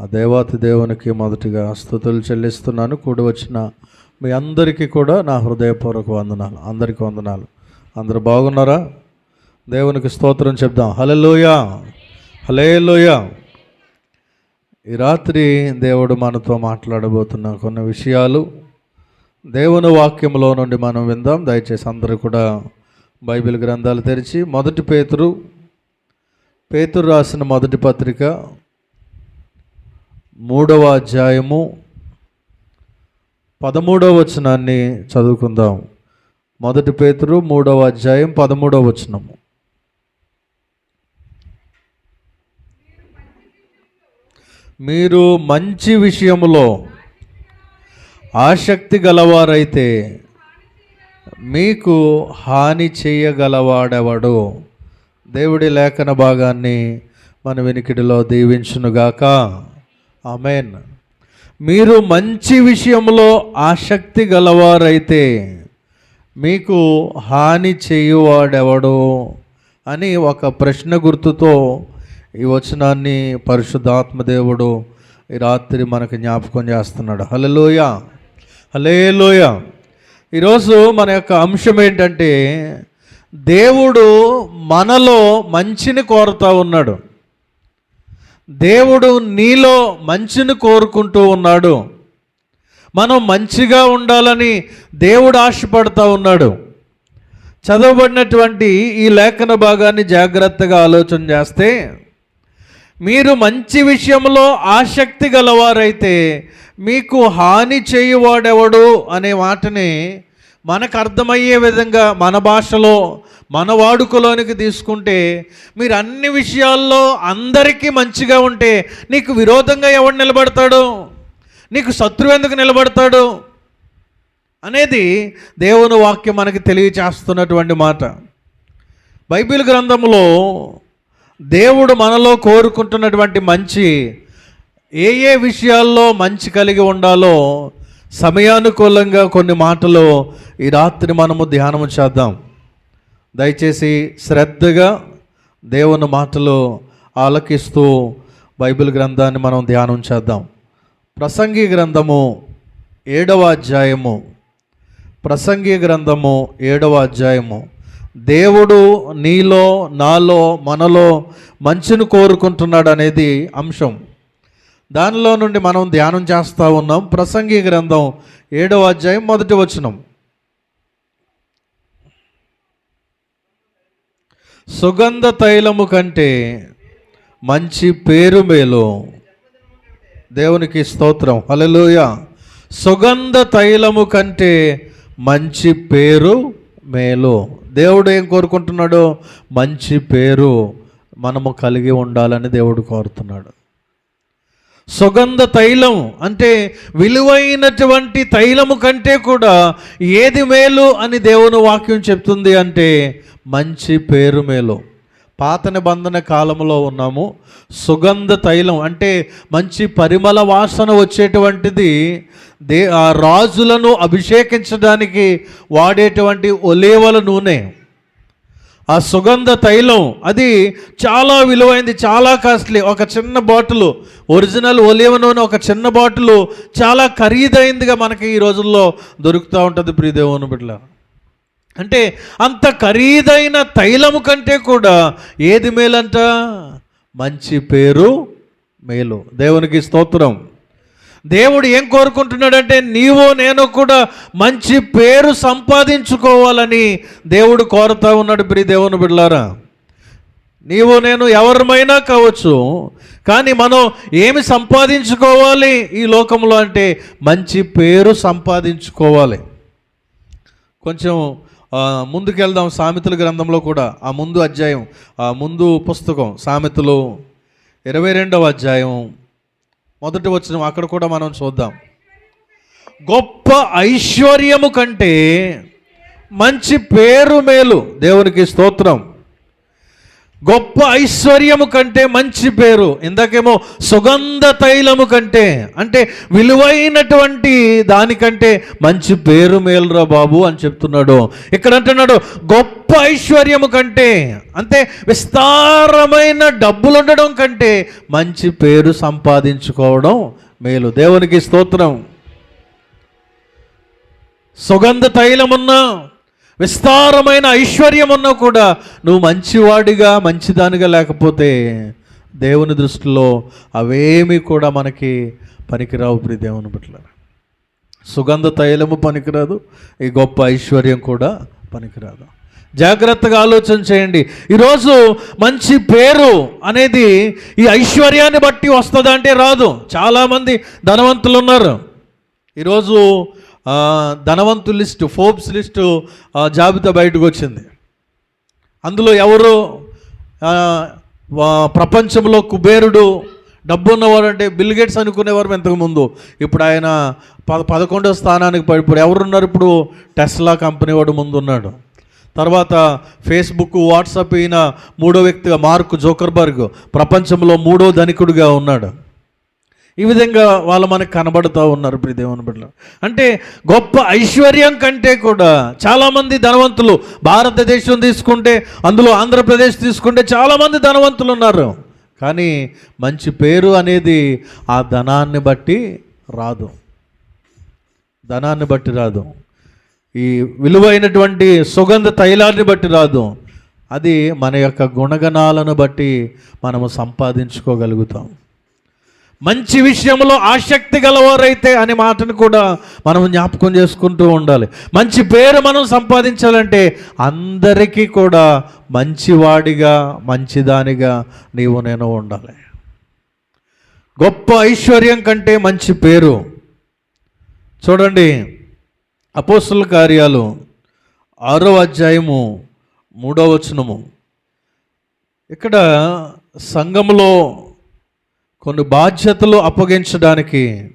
ఆ దేవాతి దేవునికి మొదటిగా స్థుతులు చెల్లిస్తున్నాను. కూడి వచ్చిన మీ అందరికీ కూడా నా హృదయపూర్వక వందనాలు. అందరికీ వందనాలు. అందరు బాగున్నారా? దేవునికి స్తోత్రం చెప్దాం. హలలోయ హలేలోయా ఈ రాత్రి దేవుడు మనతో మాట్లాడబోతున్న కొన్ని విషయాలు దేవుని వాక్యంలో నుండి మనం విందాం. దయచేసి అందరూ కూడా బైబిల్ గ్రంథాలు తెరిచి మొదటి పేతురు పేతురు రాసిన మొదటి పత్రిక మూడవ అధ్యాయము పదమూడవ వచనాన్ని చదువుకుందాం. మొదటి పేతురు మూడవ అధ్యాయం పదమూడవ వచనము. మీరు మంచి విషయములో ఆసక్తి గలవారైతే మీకు హాని చేయగలవాడెవడు? దేవుడి లేఖన భాగాన్ని మన వినికిడిలో దీవించునుగాక. ఆమెన్. మీరు మంచి విషయంలో ఆసక్తి గలవారైతే మీకు హాని చేయువాడెవడు అని ఒక ప్రశ్న గుర్తుతో ఈ వచనాన్ని పరిశుద్ధాత్మదేవుడు ఈ రాత్రి మనకు జ్ఞాపకం చేస్తున్నాడు. హలలోయ హలేలోయ ఈరోజు మన యొక్క అంశం ఏంటంటే దేవుడు మనలో మంచిని కోరుతూ ఉన్నాడు. దేవుడు నీలో మంచిని కోరుకుంటూ ఉన్నాడు. మనం మంచిగా ఉండాలని దేవుడు ఆశపడుతూ ఉన్నాడు. చదవబడినటువంటి ఈ లేఖన భాగాన్ని జాగ్రత్తగా ఆలోచన చేస్తే మీరు మంచి విషయంలో ఆసక్తి గలవారైతే మీకు హాని చేయువాడెవడు అనే మాటని మనకు అర్థమయ్యే విధంగా మన భాషలో మన వాడుకలోనికి తీసుకుంటే మీరు అన్ని విషయాల్లో అందరికీ మంచిగా ఉంటే నీకు విరోధంగా ఎవడు నిలబడతాడు? నీకు శత్రువు ఎందుకు నిలబడతాడు? అనేది దేవుని వాక్యం మనకి తెలియచేస్తున్నటువంటి మాట. బైబిల్ గ్రంథంలో దేవుడు మనలో కోరుకుంటున్నటువంటి మంచి ఏ ఏ విషయాల్లో మంచి కలిగి ఉండాలో సమయానుకూలంగా కొన్ని మాటలు ఈ రాత్రి మనము ధ్యానము చేద్దాం. దయచేసి శ్రద్ధగా దేవుని మాటలు ఆలకిస్తూ బైబిల్ గ్రంథాన్ని మనం ధ్యానం చేద్దాం. ప్రసంగి గ్రంథము ఏడవ అధ్యాయము. ప్రసంగి గ్రంథము ఏడవ అధ్యాయము. దేవుడు నీలో నాలో మనలో మంచిని కోరుకుంటున్నాడు అనేది అంశం. దానిలో నుండి మనం ధ్యానం చేస్తూ ఉన్నాం. ప్రసంగి గ్రంథం ఏడవ అధ్యాయం మొదటి వచనం. సుగంధ తైలము కంటే మంచి పేరు మేలు. దేవునికి స్తోత్రం. హల్లెలూయా. సుగంధ తైలము కంటే మంచి పేరు మేలు. దేవుడు ఏం కోరుకుంటున్నాడు? మంచి పేరు మనము కలిగి ఉండాలని దేవుడు కోరుతున్నాడు. సుగంధ తైలం అంటే విలువైనటువంటి తైలము కంటే కూడా ఏది మేలు అని దేవుని వాక్యం చెప్తుంది అంటే మంచి పేరు మేలు. పాత నిబంధన కాలంలో ఉన్నాము. సుగంధ తైలం అంటే మంచి పరిమళ వాసన వచ్చేటువంటిది. దే ఆ రాజులను అభిషేకించడానికి వాడేటువంటి ఒలేవల నూనె. ఆ సుగంధ తైలం అది చాలా విలువైంది చాలా కాస్ట్లీ. ఒక చిన్న బాటిల్ ఒరిజినల్ ఒలివ నూనె ఒక చిన్న బాటిల్ చాలా ఖరీదైందిగా మనకి ఈ రోజుల్లో దొరుకుతూ ఉంటుంది ప్రియదేవుని బిడ్డ అంటే అంత ఖరీదైన తైలము కంటే కూడా ఏది మేలంట? మంచి పేరు మేలు. దేవునికి స్తోత్రం. దేవుడు ఏం కోరుకుంటున్నాడంటే నీవు నేను కూడా మంచి పేరు సంపాదించుకోవాలని దేవుడు కోరుతా ఉన్నాడు ప్రియ దేవుని బిడ్డారా నీవు నేను ఎవరిమైనా కావచ్చు కానీ మనం ఏమి సంపాదించుకోవాలి ఈ లోకంలో అంటే మంచి పేరు సంపాదించుకోవాలి. కొంచెం ముందుకెళ్దాం సామెతల గ్రంథంలో కూడా ఆ ముందు అధ్యాయం ఆ ముందు పుస్తకం సామెతలు ఇరవై రెండవ అధ్యాయం మొదటి వచ్చిన అక్కడ కూడా మనం చూద్దాం. గొప్ప ఐశ్వర్యము కంటే మంచి పేరు మేలు దేవునికి స్తోత్రం. గొప్ప ఐశ్వర్యము కంటే మంచి పేరు ఇందాకేమో సుగంధ తైలము కంటే అంటే విలువైనటువంటి దానికంటే మంచి పేరు మేలురా బాబు అని చెప్తున్నాడు. ఇక్కడ అంటున్నాడు గొప్ప ఐశ్వర్యము కంటే అంటే విస్తారమైన డబ్బులు ఉండడం కంటే మంచి పేరు సంపాదించుకోవడం మేలు. దేవునికి స్తోత్రం. సుగంధ తైలమున్నా విస్తారమైన ఐశ్వర్యం ఉన్నా కూడా నువ్వు మంచివాడిగా మంచిదానిగా లేకపోతే దేవుని దృష్టిలో అవేమి కూడా మనకి పనికిరావు ప్రి దేవుని పట్ల సుగంధ తైలము పనికిరాదు ఈ గొప్ప ఐశ్వర్యం కూడా పనికిరాదు. జాగ్రత్తగా ఆలోచన చేయండి. ఈరోజు మంచి పేరు అనేది ఈ ఐశ్వర్యాన్ని బట్టి వస్తుందంటే రాదు. చాలామంది ధనవంతులు ఉన్నారు ఈరోజు ధనవంతుల లిస్టు ఫోర్బ్స్ లిస్టు జాబితా బయటకు వచ్చింది. అందులో ఎవరు? ప్రపంచంలో కుబేరుడు డబ్బు ఉన్నవాడు అంటే బిల్ గేట్స్ అనుకునేవారు ఇంతకుముందు. ఇప్పుడు ఆయన పద పదకొండో స్థానానికి పడి ఇప్పుడు ఎవరున్నారు ఇప్పుడు? టెస్లా కంపెనీ వాడు ముందు ఉన్నాడు తర్వాత ఫేస్బుక్ వాట్సాప్ అయిన మూడో వ్యక్తిగా మార్క్ జోకర్బర్గ్ ప్రపంచంలో మూడో ధనికుడిగా ఉన్నాడు. ఈ విధంగా వాళ్ళు మనకు కనబడుతూ ఉన్నారు ప్రియ దేవుని బిడ్డ అంటే గొప్ప ఐశ్వర్యం కంటే కూడా చాలామంది ధనవంతులు భారతదేశం తీసుకుంటే అందులో ఆంధ్రప్రదేశ్ తీసుకుంటే చాలామంది ధనవంతులు ఉన్నారు. కానీ మంచి పేరు అనేది ఆ ధనాన్ని బట్టి రాదు. ధనాన్ని బట్టి రాదు. ఈ విలువైనటువంటి సుగంధ తైలాన్ని బట్టి రాదు. అది మన యొక్క గుణగణాలను బట్టి మనము సంపాదించుకోగలుగుతాం. మంచి విషయంలో ఆసక్తి గలవారైతే అనే మాటను కూడా మనం జ్ఞాపకం చేసుకుంటూ ఉండాలి. మంచి పేరు మనం సంపాదించాలంటే అందరికీ కూడా మంచివాడిగా మంచిదానిగా నీవు నేను ఉండాలి. గొప్ప ఐశ్వర్యం కంటే మంచి పేరు. చూడండి అపోస్తుల కార్యాలు ఆరో అధ్యాయము మూడో వచనము. ఇక్కడ సంఘములో కొన్ని బాధ్యతలు అప్పగించడానికి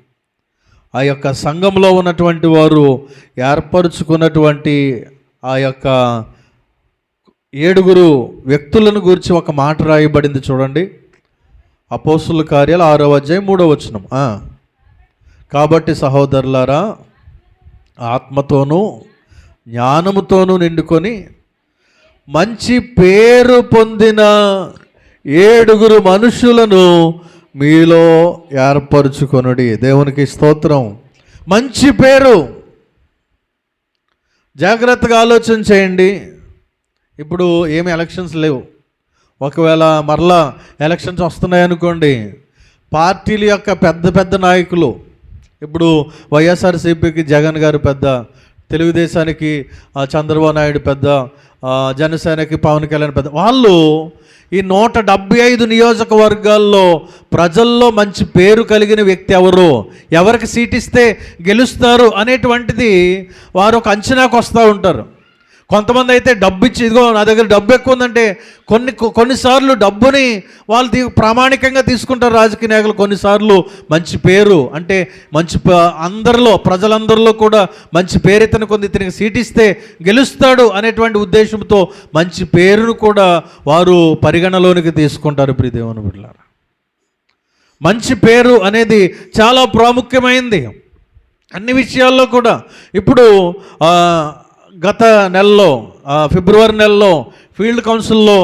ఆ యొక్క సంఘంలో ఉన్నటువంటి వారు ఏర్పరచుకున్నటువంటి ఆ యొక్క ఏడుగురు వ్యక్తులను గురించి ఒక మాట రాయబడింది చూడండి. అపోసుల కార్యాలు ఆరో అధ్యాయం మూడో వచనం. కాబట్టి సహోదరులారా ఆత్మతోనూ జ్ఞానముతోనూ నిండుకొని మంచి పేరు పొందిన ఏడుగురు మనుషులను మీలో ఏర్పరచుకొనుడి. దేవునికి స్తోత్రం. మంచి పేరు. జాగ్రత్తగా ఆలోచన చేయండి. ఇప్పుడు ఏమి ఎలక్షన్స్ లేవు. ఒకవేళ మరలా ఎలక్షన్స్ వస్తున్నాయి అనుకోండి పార్టీల యొక్క పెద్ద పెద్ద నాయకులు ఇప్పుడు వైఎస్ఆర్సీపీకి జగన్ గారు పెద్ద తెలుగుదేశానికి చంద్రబాబు నాయుడు పెద్ద జనసేనకి పవన్ కళ్యాణ్ పెద్ద వాళ్ళు ఈ నూట డెబ్బై ఐదు నియోజకవర్గాల్లో ప్రజల్లో మంచి పేరు కలిగిన వ్యక్తి ఎవరు? ఎవరికి సీట్ ఇస్తే గెలుస్తారు అనేటువంటిది వారు ఒక అంచనాకు వస్తూ ఉంటారు. కొంతమంది అయితే డబ్బు ఇచ్చి ఇదిగో నా దగ్గర డబ్బు ఎక్కువ ఉందంటే కొన్ని కొన్నిసార్లు డబ్బుని వాళ్ళు తీ ప్రామాణికంగా తీసుకుంటారు రాజకీయ నాయకులు. కొన్నిసార్లు మంచి పేరు అంటే మంచి అందరిలో ప్రజలందరిలో కూడా మంచి పేరు ఇతను కొంది ఇతనికి సీటిస్తే గెలుస్తాడు అనేటువంటి ఉద్దేశంతో మంచి పేరును కూడా వారు పరిగణలోనికి తీసుకుంటారు ప్రియదేవుని బిడ్డలారా. మంచి పేరు అనేది చాలా ప్రాముఖ్యమైంది. అన్ని విషయాల్లో కూడా ఇప్పుడు గత నెలలో ఫిబ్రవరి నెలలో ఫీల్డ్ కౌన్సిల్లో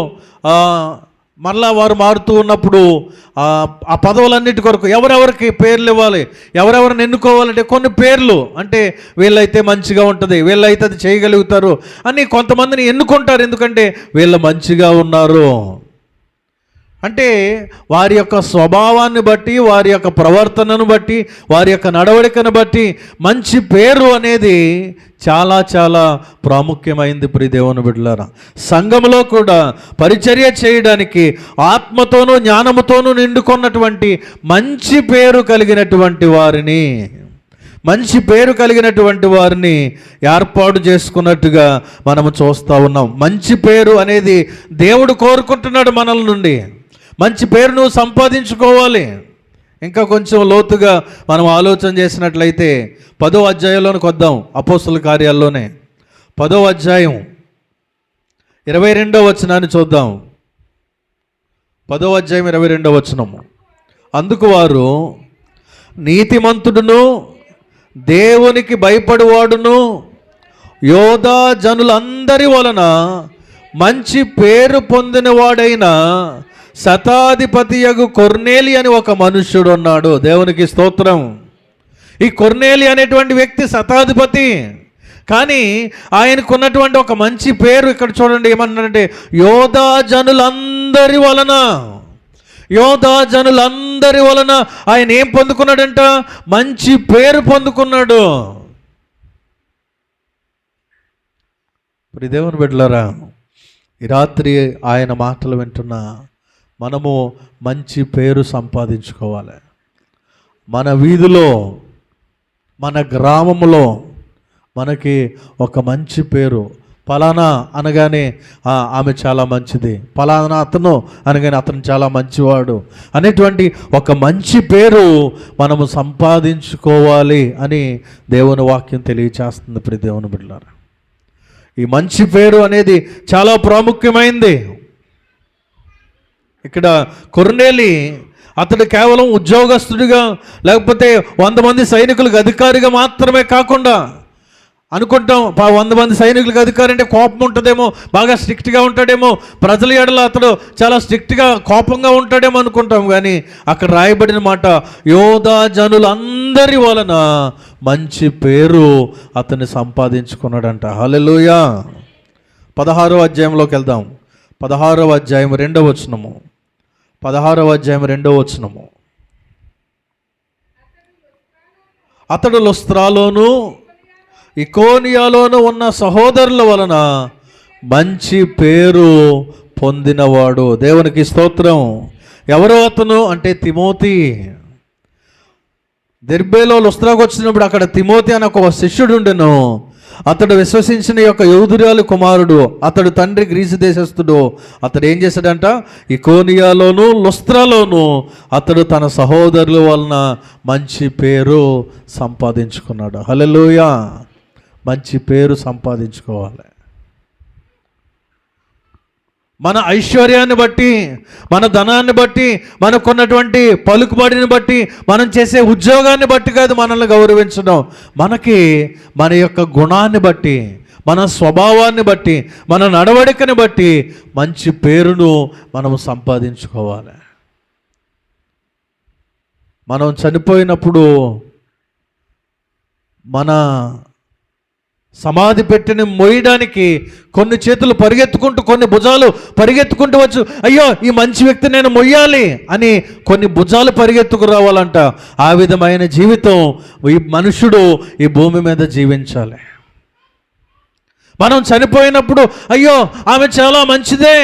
మరలా వారు మారుతూ ఉన్నప్పుడు ఆ ఆ పదవులన్నిటి కొరకు ఎవరెవరికి పేర్లు ఇవ్వాలి ఎవరెవరిని ఎన్నుకోవాలంటే కొన్ని పేర్లు. అంటే వీళ్ళైతే మంచిగా ఉంటుంది వీళ్ళైతే అది చేయగలుగుతారు అని కొంతమందిని ఎన్నుకుంటారు. ఎందుకంటే వీళ్ళు మంచిగా ఉన్నారు. అంటే వారి యొక్క స్వభావాన్ని బట్టి వారి యొక్క ప్రవర్తనను బట్టి వారి యొక్క నడవడికను బట్టి మంచి పేరు అనేది చాలా చాలా ప్రాముఖ్యమైంది ప్రిదేవుని బిడ్డలారా. సంఘంలో కూడా పరిచర్య చేయడానికి ఆత్మతోనూ జ్ఞానముతోనూ నిండుకున్నటువంటి మంచి పేరు కలిగినటువంటి వారిని మంచి పేరు కలిగినటువంటి వారిని ఏర్పాటు చేసుకున్నట్టుగా మనము చూస్తూ ఉన్నాం. మంచి పేరు అనేది దేవుడు కోరుకుంటున్నాడు మనల నుండి. మంచి పేరు నువ్వు సంపాదించుకోవాలి. ఇంకా కొంచెం లోతుగా మనం ఆలోచన చేసినట్లయితే పదో అధ్యాయంలోనికి వద్దాం అపోస్తుల కార్యాల్లోనే. పదో అధ్యాయం ఇరవై రెండో వచనాన్ని చూద్దాం. పదో అధ్యాయం ఇరవై రెండవ వచనము. అందుకు వారు నీతిమంతుడును దేవునికి భయపడువాడును యోధా జనులందరి వలన మంచి పేరు పొందినవాడైన శతాధిపతియగు కొర్నేలి అని ఒక మనుష్యుడు ఉన్నాడు దేవునికి స్తోత్రం. ఈ కొర్నేలి అనేటువంటి వ్యక్తి శతాధిపతి. కానీ ఆయనకున్నటువంటి ఒక మంచి పేరు ఇక్కడ చూడండి ఏమన్నారంటే యోధా జనులందరి వలన. యోధా జనులందరి వలన ఆయన ఏం పొందుకున్నాడంట? మంచి పేరు పొందుకున్నాడు. ఇప్పుడు దేవుని బిడ్డలారా ఈ రాత్రి ఆయన మాటలు వింటున్నా మనము మంచి పేరు సంపాదించుకోవాలి. మన వీధిలో మన గ్రామంలో మనకి ఒక మంచి పేరు. ఫలానా అనగానే ఆమె చాలా మంచిది. ఫలానా అతను అనగానే అతను చాలా మంచివాడు. అనేటువంటి ఒక మంచి పేరు మనము సంపాదించుకోవాలి అని దేవుని వాక్యం తెలియచేస్తుంది. ప్రతి దేవుని బిడ్డారు ఈ మంచి పేరు అనేది చాలా ప్రాముఖ్యమైంది. ఇక్కడ కొరనేలి అతడు కేవలం ఉద్యోగస్తుడిగా లేకపోతే వంద మంది సైనికులకు అధికారిగా మాత్రమే కాకుండా అనుకుంటాం వంద మంది సైనికులకు అధికారి అంటే కోపం ఉంటుందేమో బాగా స్ట్రిక్ట్గా ఉంటాడేమో ప్రజల ఏడలో అతడు చాలా స్ట్రిక్ట్గా కోపంగా ఉంటాడేమో అనుకుంటాం కానీ అక్కడ రాయబడిన మాట యోధా జనులందరి వలన మంచి పేరు అతన్ని సంపాదించుకున్నాడంట. హలెలుయా పదహారో అధ్యాయంలోకి వెళ్దాం. పదహారవ అధ్యాయం రెండవ వచనము. పదహారవ అధ్యాయం రెండవ వచనము. అతడు లొస్త్రాలోను ఇకోనియాలోను ఉన్న సహోదరుల వలన మంచి పేరు పొందినవాడు. దేవునికి స్తోత్రం. ఎవరో అతను అంటే తిమోతి. దెర్బేలో లుస్త్రాకు వచ్చినప్పుడు అక్కడ తిమోతి అని ఒక శిష్యుడు ఉండెను. అతడు విశ్వసించిన యొక్క యోధురాలు కుమారుడు అతడు తండ్రి గ్రీసు దేశస్థుడు. అతడు ఏం చేశాడంట? ఇకోనియాలోను లుస్త్రాలోను అతడు తన సహోదరుల వలన మంచి పేరు సంపాదించుకున్నాడు. హలలోయ మంచి పేరు సంపాదించుకోవాలి. మన ఐశ్వర్యాన్ని బట్టి మన ధనాన్ని బట్టి మనకున్నటువంటి పలుకుబడిని బట్టి మనం చేసే ఉద్యోగాన్ని బట్టి కాదు మనల్ని గౌరవించడం. మనకి మన యొక్క గుణాన్ని బట్టి మన స్వభావాన్ని బట్టి మన నడవడికని బట్టి మంచి పేరును మనం సంపాదించుకోవాలి. మనం చనిపోయినప్పుడు మన సమాధి పెట్టిన మోయడానికి కొన్ని చేతులు పరిగెత్తుకుంటూ కొన్ని భుజాలు పరిగెత్తుకుంటూ వచ్చు. అయ్యో ఈ మంచి వ్యక్తి నేను మొయ్యాలి అని కొన్ని భుజాలు పరిగెత్తుకు రావాలంట. ఆ విధమైన జీవితం ఈ మనుషుడు ఈ భూమి మీద జీవించాలి. మనం చనిపోయినప్పుడు అయ్యో ఆమె చాలా మంచిదే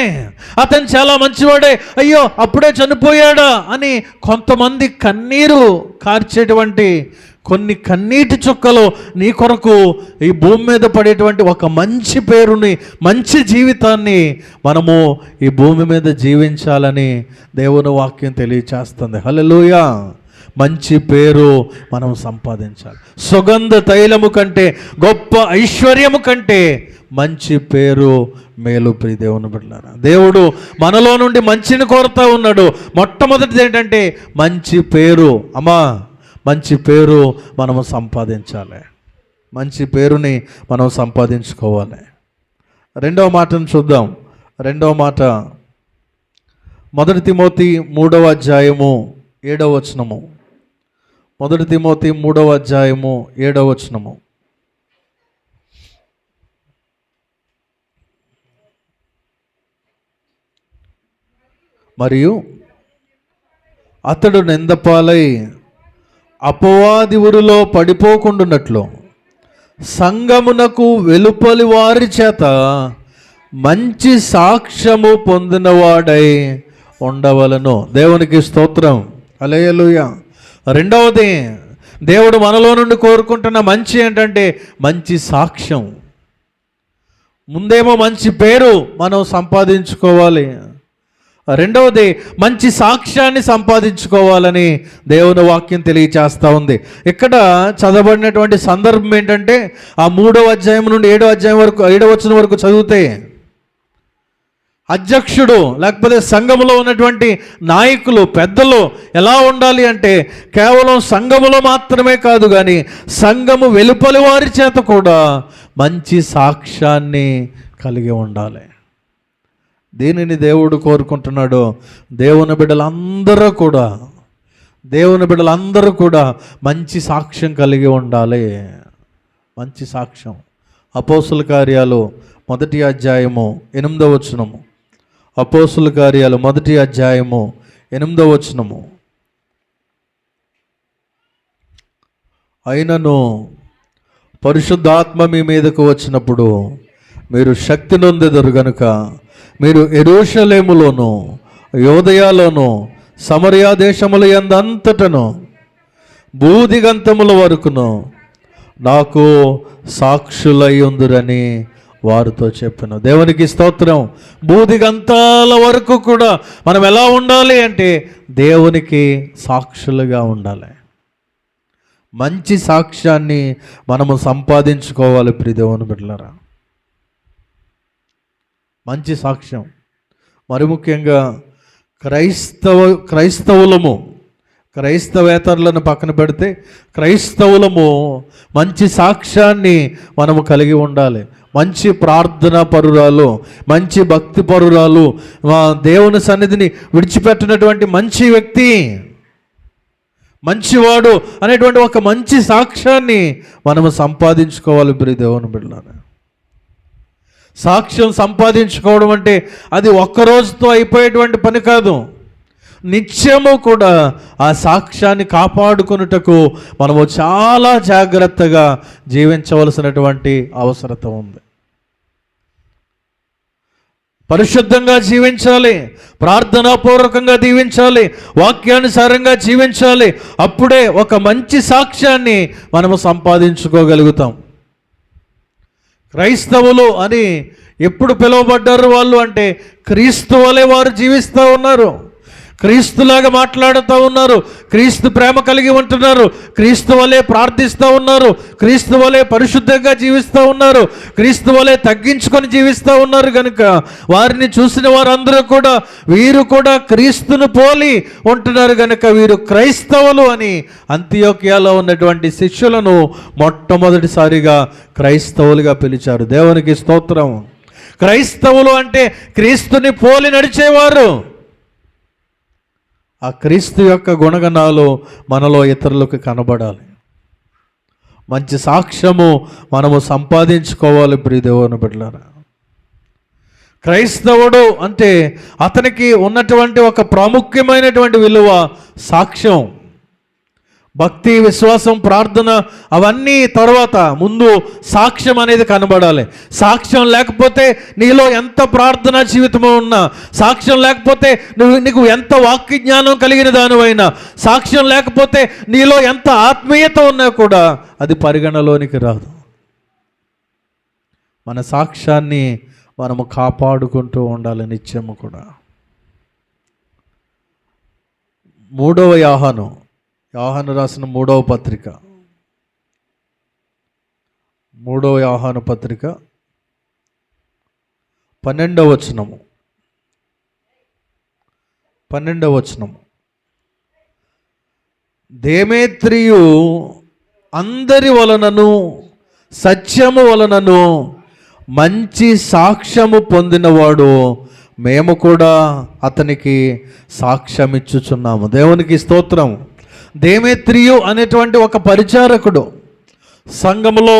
అతను చాలా మంచివాడే అయ్యో అప్పుడే చనిపోయాడా అని కొంతమంది కన్నీరు కార్చేటువంటి కొన్ని కన్నీటి చుక్కలు నీ కొరకు ఈ భూమి మీద పడేటువంటి ఒక మంచి పేరుని మంచి జీవితాన్ని మనము ఈ భూమి మీద జీవించాలని దేవుని వాక్యం తెలియచేస్తుంది. హల్లెలూయా! మంచి పేరు మనం సంపాదించాలి. సుగంధ తైలము కంటే గొప్ప ఐశ్వర్యము కంటే మంచి పేరు మేలు ప్రి దేవుని బిడ్డారా దేవుడు మనలో నుండి మంచిని కోరుతా ఉన్నాడు. మొట్టమొదటిది ఏంటంటే మంచి పేరు. అమ్మా! మంచి పేరు మనము సంపాదించాలి. మంచి పేరుని మనం సంపాదించుకోవాలి. రెండవ మాటను చూద్దాం. రెండవ మాట. మొదటి తిమోతి మూడవ అధ్యాయము ఏడవ వచనము. మొదటి తిమోతి మూడవ అధ్యాయము ఏడవ వచనము. మరియు అతడు నిందపాలై అపవాది ఊరిలో పడిపోకుండానట్లు సంగమునకు వెలుపలి వారి చేత మంచి సాక్ష్యము పొందినవాడై ఉండవలను. దేవునికి స్తోత్రం. అలయలుయ రెండవది దేవుడు మనలో నుండి కోరుకుంటున్న మంచి ఏంటంటే మంచి సాక్ష్యం. ముందేమో మంచి పేరు మనం సంపాదించుకోవాలి. రెండవది మంచి సాక్ష్యాన్ని సంపాదించుకోవాలని దేవుని వాక్యం తెలియచేస్తూ ఉంది. ఇక్కడ చదవబడినటువంటి సందర్భం ఏంటంటే ఆ మూడవ అధ్యాయం నుండి ఏడో అధ్యాయం వరకు ఏడవ వచ్చిన వరకు చదివితే అధ్యక్షుడు లేకపోతే సంఘములో ఉన్నటువంటి నాయకులు పెద్దలు ఎలా ఉండాలి అంటే కేవలం సంఘములో మాత్రమే కాదు కానీ సంఘము వెలుపలి వారి చేత కూడా మంచి సాక్ష్యాన్ని కలిగి ఉండాలి. దీనిని దేవుడు కోరుకుంటున్నాడు? దేవుని బిడ్డలందరూ కూడా దేవుని బిడ్డలందరూ కూడా మంచి సాక్ష్యం కలిగి ఉండాలి. మంచి సాక్ష్యం. అపోసుల కార్యాలు మొదటి అధ్యాయము ఎనిమిదవ వచనము. అపోసుల కార్యాలు మొదటి అధ్యాయము ఎనిమిదవ వచనము. అయినను పరిశుద్ధాత్మ మీ మీదకు వచ్చినప్పుడు మీరు శక్తి నొందెదరు గనుక మీరు ఎరుషలేములోను యోదయాలోను సమరయా దేశముల ఎందంతటను భూదిగంతముల వరకును నాకు సాక్షులై ఉందిరని వారితో చెప్పాను దేవునికి స్తోత్రం. భూదిగంతాల వరకు కూడా మనం ఎలా ఉండాలి అంటే దేవునికి సాక్షులుగా ఉండాలి. మంచి సాక్ష్యాన్ని మనము సంపాదించుకోవాలి ప్రియ దేవుని బిడ్డలరా. మంచి సాక్ష్యం. మరి ముఖ్యంగా క్రైస్తవ క్రైస్తవులము క్రైస్తవేతరులను పక్కన పెడితే క్రైస్తవులము మంచి సాక్ష్యాన్ని మనము కలిగి ఉండాలి. మంచి ప్రార్థన పరురాలు మంచి భక్తి పరురాలు మా దేవుని సన్నిధిని విడిచిపెట్టినటువంటి మంచి వ్యక్తి మంచివాడు అనేటువంటి ఒక మంచి సాక్ష్యాన్ని మనము సంపాదించుకోవాలి ప్రియ దేవుని బిడ్డలారా. సాక్ష్యం సంపాదించుకోవడం అంటే అది ఒక్క రోజుతో అయిపోయేటువంటి పని కాదు. నిత్యము కూడా ఆ సాక్ష్యాన్ని కాపాడుకొనుటకు మనము చాలా జాగ్రత్తగా జీవించవలసినటువంటి అవసరత ఉంది. పరిశుద్ధంగా జీవించాలి ప్రార్థనాపూర్వకంగా దీవించాలి వాక్యానుసారంగా జీవించాలి అప్పుడే ఒక మంచి సాక్ష్యాన్ని మనము సంపాదించుకోగలుగుతాం. క్రైస్తవులు అని ఎప్పుడు పిలువబడ్డారు వాళ్ళు అంటే క్రీస్తు వలె వారు జీవిస్తూ ఉన్నారు. క్రీస్తులాగా మాట్లాడుతూ ఉన్నారు. క్రీస్తు ప్రేమ కలిగి ఉంటున్నారు. క్రీస్తు వలె ప్రార్థిస్తూ ఉన్నారు. క్రీస్తు వలె పరిశుద్ధంగా జీవిస్తూ ఉన్నారు. క్రీస్తు వలె తగ్గించుకొని జీవిస్తూ ఉన్నారు కనుక వారిని చూసిన వారందరూ కూడా వీరు కూడా క్రీస్తును పోలి ఉంటున్నారు కనుక వీరు క్రైస్తవులు అని అంత్యోక్యాలో ఉన్నటువంటి శిష్యులను మొట్టమొదటిసారిగా క్రైస్తవులుగా పిలిచారు. దేవునికి స్తోత్రం. క్రైస్తవులు అంటే క్రీస్తుని పోలి నడిచేవారు. ఆ క్రీస్తు యొక్క గుణగణాలు మనలో ఇతరులకు కనబడాలి. మంచి సాక్ష్యము మనము సంపాదించుకోవాలి ప్రియదేవుని బిడ్డలారా. క్రైస్తవుడు అంటే అతనికి ఉన్నటువంటి ఒక ప్రాముఖ్యమైనటువంటి విలువ సాక్ష్యం. భక్తి విశ్వాసం ప్రార్థన అవన్నీ తర్వాత ముందు సాక్ష్యం అనేది కనబడాలి. సాక్ష్యం లేకపోతే నీలో ఎంత ప్రార్థనా జీవితమో ఉన్నా సాక్ష్యం లేకపోతే నువ్వు నీకు ఎంత వాక్య జ్ఞానం కలిగిన దానివైనా సాక్ష్యం లేకపోతే నీలో ఎంత ఆత్మీయత ఉన్నా కూడా అది పరిగణలోనికి రాదు. మన సాక్ష్యాన్ని మనము కాపాడుకుంటూ ఉండాలి నిత్యము కూడా. మూడవ యాహనం యాహాను రాసిన మూడవ పత్రిక. మూడవ యాహాను పత్రిక. పన్నెండవ వచనము. పన్నెండవ వచనము. దేమేత్రియు అందరి వలనను సత్యము వలనను మంచి సాక్ష్యము పొందినవాడు మేము కూడా అతనికి సాక్ష్యం ఇచ్చుచున్నాము దేవునికి స్తోత్రం దేమేత్రియు అనేటువంటి ఒక పరిచారకుడు. సంఘములో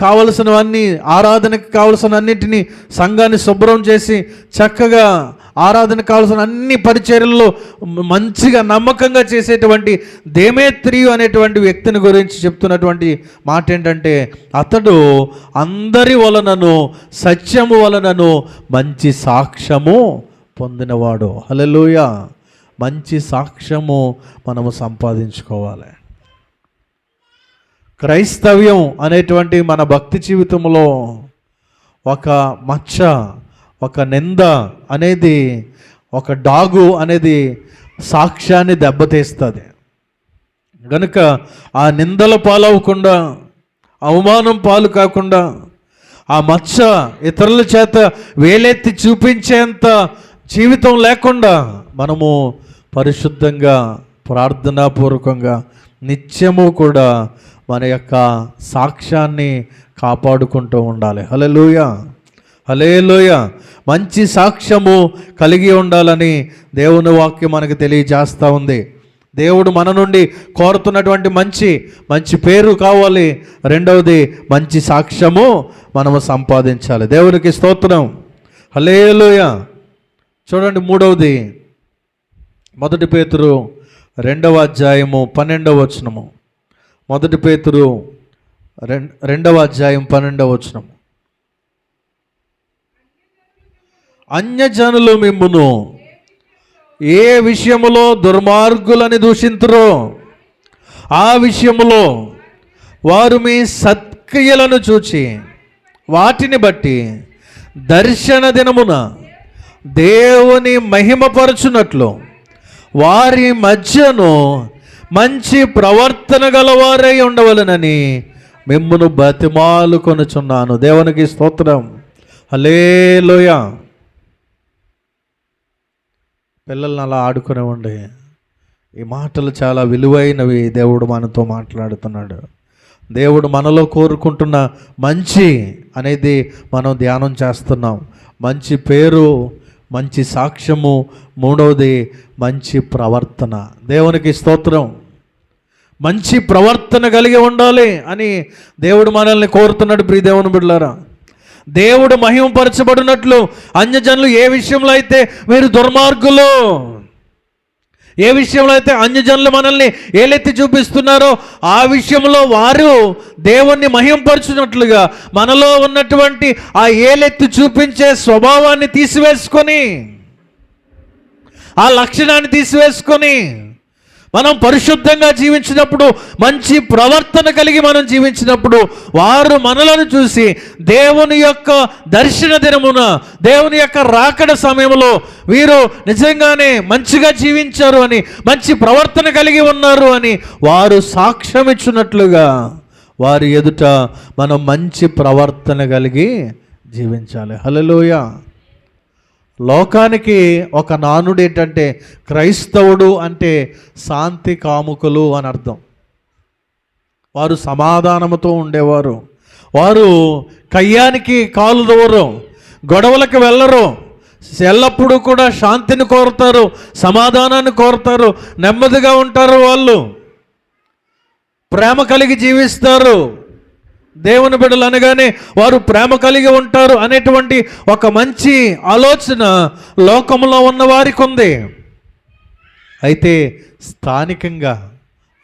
కావలసినవన్నీ ఆరాధనకు కావలసిన అన్నిటినీ సంఘాన్ని శుభ్రం చేసి చక్కగా ఆరాధన కావలసిన అన్ని పరిచర్యల్లో మంచిగా నమ్మకంగా చేసేటువంటి దేమేత్రియు అనేటువంటి వ్యక్తిని గురించి చెప్తున్నటువంటి మాట ఏంటంటే అతడు అందరి వలనను సత్యము వలనను మంచి సాక్ష్యము పొందినవాడు. హల్లెలూయా. మంచి సాక్ష్యము మనము సంపాదించుకోవాలి. క్రైస్తవ్యం అనేటువంటి మన భక్తి జీవితంలో ఒక మచ్చ ఒక నింద అనేది ఒక డాగు అనేది సాక్ష్యాన్ని దెబ్బతీస్తుంది. గనుక ఆ నిందల పాలవకుండా అవమానం పాలు కాకుండా ఆ మచ్చ ఇతరుల చేత వేలెత్తి చూపించేంత జీవితం లేకుండా మనము పరిశుద్ధంగా ప్రార్థనాపూర్వకంగా నిత్యము కూడా మన యొక్క సాక్ష్యాన్ని కాపాడుకుంటూ ఉండాలి. హలలుయ హలేలోయ మంచి సాక్ష్యము కలిగి ఉండాలని దేవుని వాక్యం మనకు తెలియజేస్తూ ఉంది. దేవుడు మన నుండి కోరుతున్నటువంటి మంచి మంచి పేరు కావాలి. రెండవది మంచి సాక్ష్యము మనము సంపాదించాలి. దేవునికి స్తోత్రం. హలేలోయ చూడండి మూడవది. మొదటి పేతురు రెండవ అధ్యాయము పన్నెండవ వచనము. మొదటి పేతురు రెండవ అధ్యాయం పన్నెండవ వచనము. అన్యజనులు మిమ్మును ఏ విషయములో దుర్మార్గులని దూషింతురో ఆ విషయములో వారు మీ సత్క్రియలను చూచి వాటిని బట్టి దర్శన దినమున దేవుని మహిమపరచునట్లు వారి మధ్యను మంచి ప్రవర్తన గలవారై ఉండవలనని మిమ్మను బతిమాలు కొనుచున్నాను. దేవునికి స్తోత్రం. హలేలోయ పిల్లల్ని అలా ఆడుకునేవ్వండి ఈ మాటలు చాలా విలువైనవి దేవుడు మనతో మాట్లాడుతున్నాడు. దేవుడు మనలో కోరుకుంటున్న మంచి అనేది మనం ధ్యానం చేస్తున్నాం. మంచి పేరు మంచి సాక్ష్యము మూడవది మంచి ప్రవర్తన. దేవునికి స్తోత్రం. మంచి ప్రవర్తన కలిగి ఉండాలి అని దేవుడు మనల్ని కోరుతున్నాడు ప్రియ దేవుని బిడ్డలారా. దేవుడు మహిమపరచబడినట్లు అన్యజనులు ఏ విషయంలో అయితే మీరు దుర్మార్గులు? ఏ విషయంలో అయితే అన్యజనులు మనల్ని ఏలెత్తి చూపిస్తున్నారో ఆ విషయంలో వారు దేవుణ్ణి మహింపరచున్నట్లుగా మనలో ఉన్నటువంటి ఆ ఏలెత్తి చూపించే స్వభావాన్ని తీసివేసుకొని ఆ లక్షణాన్ని తీసివేసుకొని మనం పరిశుద్ధంగా జీవించినప్పుడు మంచి ప్రవర్తన కలిగి మనం జీవించినప్పుడు వారు మనలను చూసి దేవుని యొక్క దర్శన దినమున దేవుని యొక్క రాకడ సమయంలో వీరు నిజంగానే మంచిగా జీవించారు అని మంచి ప్రవర్తన కలిగి ఉన్నారు అని వారు సాక్ష్యం ఇచ్చినట్లుగా వారి ఎదుట మనం మంచి ప్రవర్తన కలిగి జీవించాలి. హల్లెలూయా. లోకానికి ఒక నానుడు ఏంటంటే క్రైస్తవుడు అంటే శాంతి కాముకులు అని అర్థం. వారు సమాధానముతో ఉండేవారు. వారు కయ్యానికి కాలు దూరం గొడవలకు వెళ్ళరు ఎల్లప్పుడూ కూడా శాంతిని కోరుతారు సమాధానాన్ని కోరుతారు నెమ్మదిగా ఉంటారు వాళ్ళు. ప్రేమ కలిగి జీవిస్తారు. దేవుని బిడ్డలు అనగానే వారు ప్రేమ కలిగి ఉంటారు అనేటువంటి ఒక మంచి ఆలోచన లోకంలో ఉన్న వారికి ఉంది. అయితే స్థానికంగా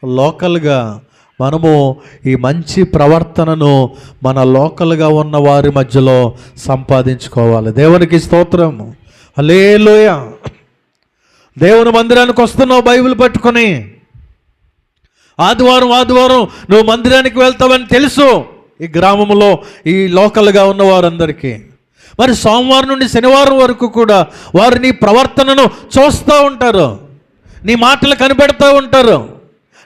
లోకల్గా మనము ఈ మంచి ప్రవర్తనను మన లోకల్గా ఉన్న వారి మధ్యలో సంపాదించుకోవాలి. దేవునికి స్తోత్రం. హలేలోయ దేవుని మందిరానికి వస్తున్నావు బైబిల్ పట్టుకొని. ఆదివారం ఆదివారం నువ్వు మందిరానికి వెళ్తావని తెలుసు. ఈ గ్రామంలో ఈ లోకల్గా ఉన్న వారందరికీ మరి సోమవారం నుండి శనివారం వరకు కూడా వారు నీ ప్రవర్తనను చూస్తూ ఉంటారు. నీ మాటలు కనిపెడతా ఉంటారు.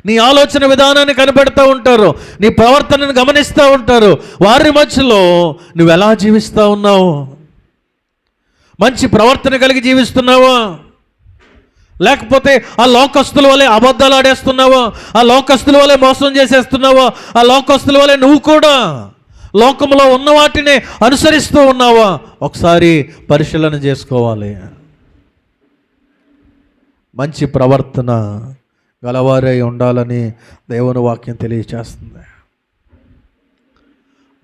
నీ ఆలోచన విధానాన్ని కనిపెడతా ఉంటారు. నీ ప్రవర్తనను గమనిస్తూ ఉంటారు. వారి మధ్యలో నువ్వు ఎలా జీవిస్తూ ఉన్నావు? మంచి ప్రవర్తన కలిగి జీవిస్తున్నావా? లేకపోతే ఆ లోకస్తుల వలె అబద్ధాలు ఆడేస్తున్నావా? ఆ లోకస్తుల వలె మోసం చేసేస్తున్నావా? ఆ లోకస్తుల వలె నువ్వు కూడా లోకంలో ఉన్న వాటిని అనుసరిస్తూ ఉన్నావా? ఒకసారి పరిశీలన చేసుకోవాలి. మంచి ప్రవర్తన గలవారై ఉండాలని దేవుని వాక్యం తెలియచేస్తుంది.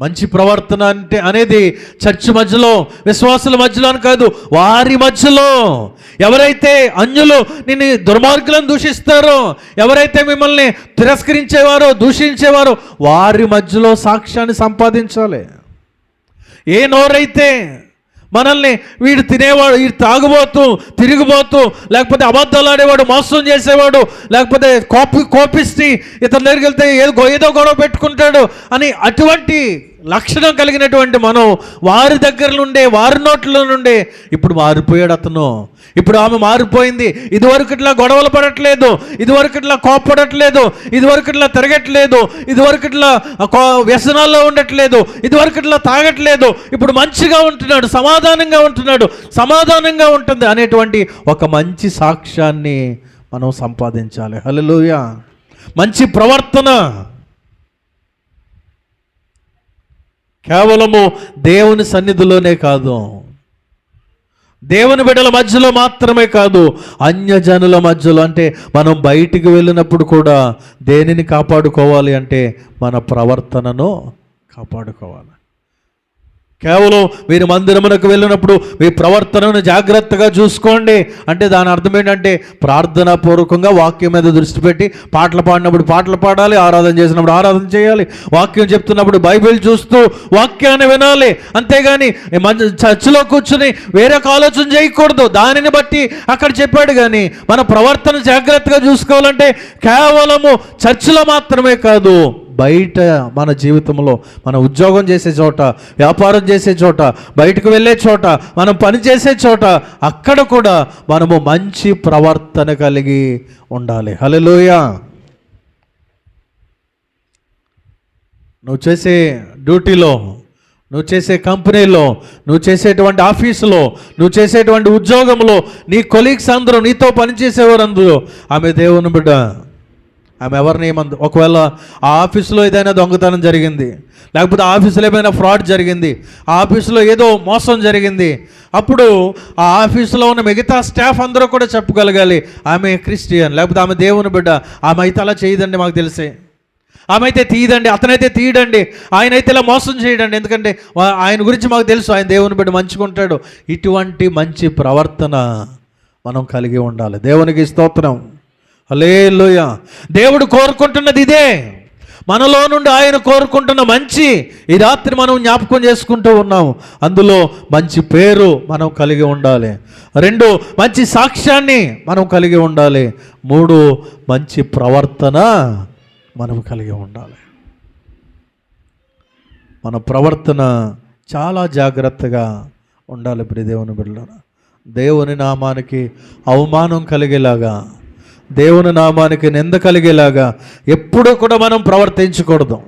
మంచి ప్రవర్తన అంటే అనేది చర్చ్ మధ్యలో విశ్వాసుల మధ్యలో అని కాదు వారి మధ్యలో. ఎవరైతే అన్యులు నిన్ను దుర్మార్గులను దూషిస్తారో ఎవరైతే మిమ్మల్ని తిరస్కరించేవారో దూషించేవారో వారి మధ్యలో సాక్ష్యాన్ని సంపాదించాలి. ఏ నోరైతే మనల్ని వీడు తినేవాడు వీడు తాగుబోతూ తిరిగిపోతూ లేకపోతే అబద్ధాలు ఆడేవాడు మోసం చేసేవాడు లేకపోతే కోపి కోపిస్తే ఇతని దగ్గరికి వెళ్తే ఏదో ఏదో గొడవ పెట్టుకుంటాడు అని అటువంటి లక్షణం కలిగినటువంటి మనం వారి దగ్గర నుండే వారి నోట్ల నుండే ఇప్పుడు మారిపోయాడు అతను. ఇప్పుడు ఆమె మారిపోయింది. ఇదివరకు ఇట్లా గొడవలు పడట్లేదు. ఇదివరకు ఇట్లా కోప్పడట్లేదు. ఇదివరకు ఇట్లా తిరగట్లేదు. ఇదివరకు ఇట్లా కో- వ్యసనాల్లో ఉండట్లేదు. ఇదివరకు ఇట్లా తాగట్లేదు. ఇప్పుడు మంచిగా ఉంటున్నాడు సమాధానంగా ఉంటున్నాడు సమాధానంగా ఉంటుంది అనేటువంటి ఒక మంచి సాక్ష్యాన్ని మనం సంపాదించాలి. హల్లెలూయ! మంచి ప్రవర్తన. కేవలము దేవుని సన్నిధిలోనే కాదు. దేవుని బిడ్డల మధ్యలో మాత్రమే కాదు అన్యజనుల మధ్యలో. అంటే మనం బయటికి వెళ్ళినప్పుడు కూడా దేనిని కాపాడుకోవాలి అంటే మన ప్రవర్తనను కాపాడుకోవాలి. కేవలం మీరు మందిరమునకు వెళ్ళినప్పుడు మీ ప్రవర్తనను జాగ్రత్తగా చూసుకోండి. అంటే దాని అర్థం ఏంటంటే ప్రార్థనా పూర్వకంగా వాక్యం మీద దృష్టి పెట్టి పాటలు పాడినప్పుడు పాటలు పాడాలి ఆరాధన చేసినప్పుడు ఆరాధన చేయాలి వాక్యం చెప్తున్నప్పుడు బైబిల్ చూస్తూ వాక్యాన్ని వినాలి. అంతేగాని మంచి చర్చిలో కూర్చుని వేరే ఆలోచన చేయకూడదు. దానిని బట్టి అక్కడ చెప్పాడు కానీ మన ప్రవర్తన జాగ్రత్తగా చూసుకోవాలంటే కేవలము చర్చిలో మాత్రమే కాదు. బయట మన జీవితంలో మన ఉద్యోగం చేసే చోట వ్యాపారం చేసే చోట బయటకు వెళ్ళే చోట మనం పని చేసే చోట అక్కడ కూడా మనము మంచి ప్రవర్తన కలిగి ఉండాలి. హలోయ నువ్వు చేసే డ్యూటీలో నువ్వు చేసే కంపెనీలో నువ్వు చేసేటువంటి ఆఫీసులో నువ్వు చేసేటువంటి ఉద్యోగంలో నీ కొలీగ్స్ అందరూ నీతో పనిచేసేవారు అందరూ ఆమె దేవుని బిడ్డ ఆమె ఎవరిని ఏమంది ఒకవేళ ఆ ఆఫీసులో ఏదైనా దొంగతనం జరిగింది లేకపోతే ఆఫీసులో ఏమైనా ఫ్రాడ్ జరిగింది ఆ ఆఫీసులో ఏదో మోసం జరిగింది అప్పుడు ఆ ఆఫీసులో ఉన్న మిగతా స్టాఫ్ అందరూ కూడా చెప్పగలగాలి ఆమె క్రిస్టియన్ లేకపోతే ఆమె దేవుని బిడ్డ ఆమె అయితే అలా చేయదండి మాకు తెలిసే. ఆమె అయితే తీయదండి అతనైతే తీయడండి ఆయన అయితే ఇలా మోసం చేయడండి ఎందుకంటే ఆయన గురించి మాకు తెలుసు ఆయన దేవుని బిడ్డ మంచుకుంటాడు ఇటువంటి మంచి ప్రవర్తన మనం కలిగి ఉండాలి. దేవునికి స్తోత్రం. హల్లెలూయా. దేవుడు కోరుకుంటున్నది ఇదే. మనలో నుండి ఆయన కోరుకుంటున్న మంచి ఈ రాత్రి మనం జ్ఞాపకం చేసుకుంటూ ఉన్నాం అందులో మంచి పేరు మనం కలిగి ఉండాలి. రెండు మంచి సాక్ష్యాన్ని మనం కలిగి ఉండాలి. మూడు మంచి ప్రవర్తన మనం కలిగి ఉండాలి. మన ప్రవర్తన చాలా జాగ్రత్తగా ఉండాలి ప్రియ దేవుని బిడ్డ దేవుని నామానికి అవమానం కలిగేలాగా దేవుని నామానికి నింద కలిగేలాగా ఎప్పుడూ కూడా మనం ప్రవర్తించకూడదు.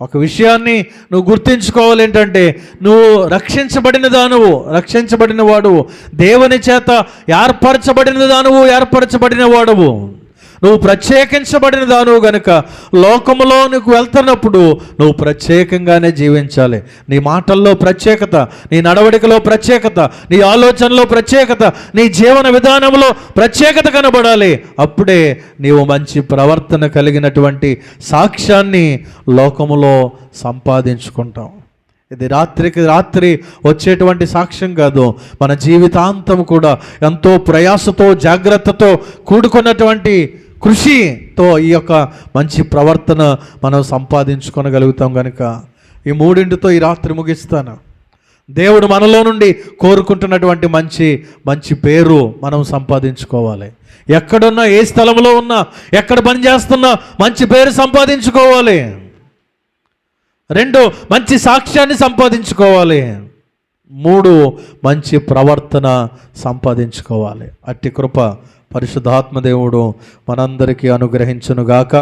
ఒక విషయాన్ని నువ్వు గుర్తించుకోవాలి ఏంటంటే నువ్వు రక్షించబడిన దానువు రక్షించబడిన వాడువు. దేవుని చేత ఏర్పరచబడిన దానువు ఏర్పరచబడిన వాడువు. నువ్వు ప్రత్యేకించబడిన దానువు గనుక లోకములో నీకు వెళ్తున్నప్పుడు నువ్వు ప్రత్యేకంగానే జీవించాలి. నీ మాటల్లో ప్రత్యేకత నీ నడవడికలో ప్రత్యేకత నీ ఆలోచనలో ప్రత్యేకత నీ జీవన విధానంలో ప్రత్యేకత కనబడాలి. అప్పుడే నీవు మంచి ప్రవర్తన కలిగినటువంటి సాక్ష్యాన్ని లోకములో సంపాదించుకుంటాం ఇది రాత్రికి రాత్రి వచ్చేటువంటి సాక్ష్యం కాదు. మన జీవితాంతం కూడా ఎంతో ప్రయాసతో జాగ్రత్తతో కూడుకున్నటువంటి కృషితో ఈ యొక్క మంచి ప్రవర్తన మనం సంపాదించుకొనగలుగుతాం కనుక ఈ మూడింటితో ఈ రాత్రి ముగిస్తాను. దేవుడు మనలో నుండి కోరుకుంటున్నటువంటి మంచి మంచి పేరు మనం సంపాదించుకోవాలి. ఎక్కడున్నా ఏ స్థలంలో ఉన్నా ఎక్కడ పని చేస్తున్నా మంచి పేరు సంపాదించుకోవాలి. రెండు మంచి సాక్ష్యాన్ని సంపాదించుకోవాలి. మూడు మంచి ప్రవర్తన సంపాదించుకోవాలి. అట్టి కృప పరిశుద్ధాత్మదేవుడు మనందరికీ అనుగ్రహించునుగాక.